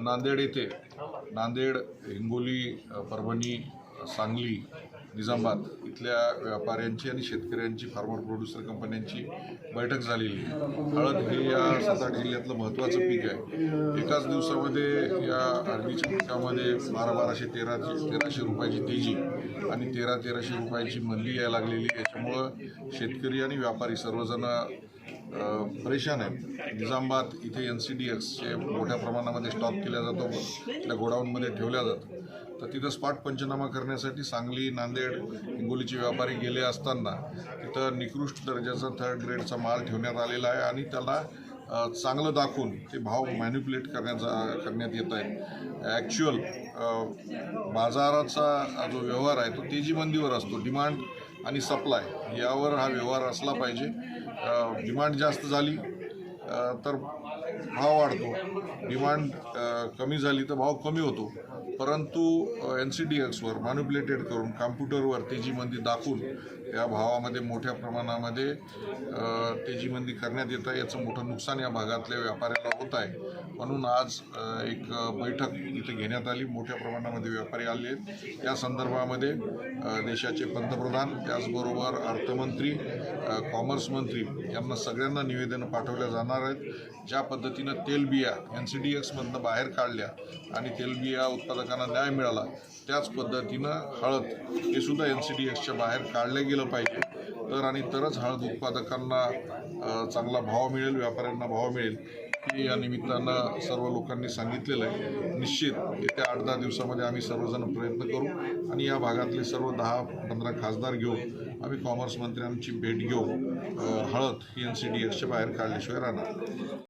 नांदेड येथे नांदेड हिंगोली परभणी सांगली निजामाबाद इथल्या व्यापाऱ्यांची आणि शेतकऱ्यांची फार्मर प्रोड्युसर कंपन्यांची बैठक झालेली आहे. हळद हे या सात आठ जिल्ह्यातलं महत्त्वाचं पीक आहे एकाच दिवसामध्ये या हळदीच्या पिकामध्ये बारा बाराशे तेराशे तेराशे रुपयाची तेजी आणि तेरा तेराशे रुपयाची मंदी यायला लागलेली याच्यामुळं शेतकरी आणि व्यापारी सर्वजण परेशान आहेत निजामाबाद इथे एन सी डी एक्सचे मोठ्या प्रमाणामध्ये स्टॉक केला जातो. त्या गोडाऊनमध्ये ठेवल्या जातं. तर तिथं स्पॉट पंचनामा करण्यासाठी सांगली नांदेड हिंगोलीचे व्यापारी गेले असताना तिथं निकृष्ट दर्जाचा थर्ड ग्रेडचा माल ठेवण्यात आलेला आहे आणि त्याला चांगलं दाखवून ते भाव मॅन्युप्युलेट करण्याचा करण्यात येत आहे. ॲक्च्युअल बाजाराचा जो व्यवहार आहे तो तेजीमंदीवर असतो. डिमांड आणि सप्लाय यावर हा व्यवहार असला पाहिजे. डिमांड जास्त झाली. तर भाव वाढतो. डिमांड कमी झाली तर भाव कमी होतो. परंतु एन सी डी एक्सवर मॅन्युप्युलेटेड करून कॉम्प्युटरवर तेजीमंदी दाखवून या भावामध्ये मोठ्या प्रमाणामध्ये तेजीमंदी करण्यात येत आहे याचं मोठं नुकसान या भागातल्या व्यापाऱ्याला होत आहे. म्हणून आज एक बैठक इथे घेण्यात आली. मोठ्या प्रमाणामध्ये व्यापारी आले आहेत. या संदर्भामध्ये देशाचे पंतप्रधान त्याचबरोबर अर्थमंत्री कॉमर्स मंत्री यांना सगळ्यांना निवेदनं पाठवल्या जाणार आहेत. ज्या पद्धतीनं तेलबिया एन सी डी एक्समधनं बाहेर काढल्या आणि तेलबिया उत्पादकांना न्याय मिळाला. त्याच पद्धतीनं हळद हे सुद्धा एन सी डी एक्सच्या बाहेर काढलं गेलं पाहिजे. तर आणि तरच हळद उत्पादकांना चांगला भाव मिळेल व्यापाऱ्यांना भाव मिळेल की या निमित्तानं सर्व लोकांनी सांगितलेलं आहे. निश्चित येत्या आठ दहा दिवसामध्ये आम्ही सर्वजण प्रयत्न करू आणि या भागातले सर्व दहा पंधरा खासदार घेऊन आम्ही कॉमर्स मंत्र्यांची भेट घेऊ हळद ही एन सी डी एक्सच्या बाहेर काढल्याशिवाय राहणार.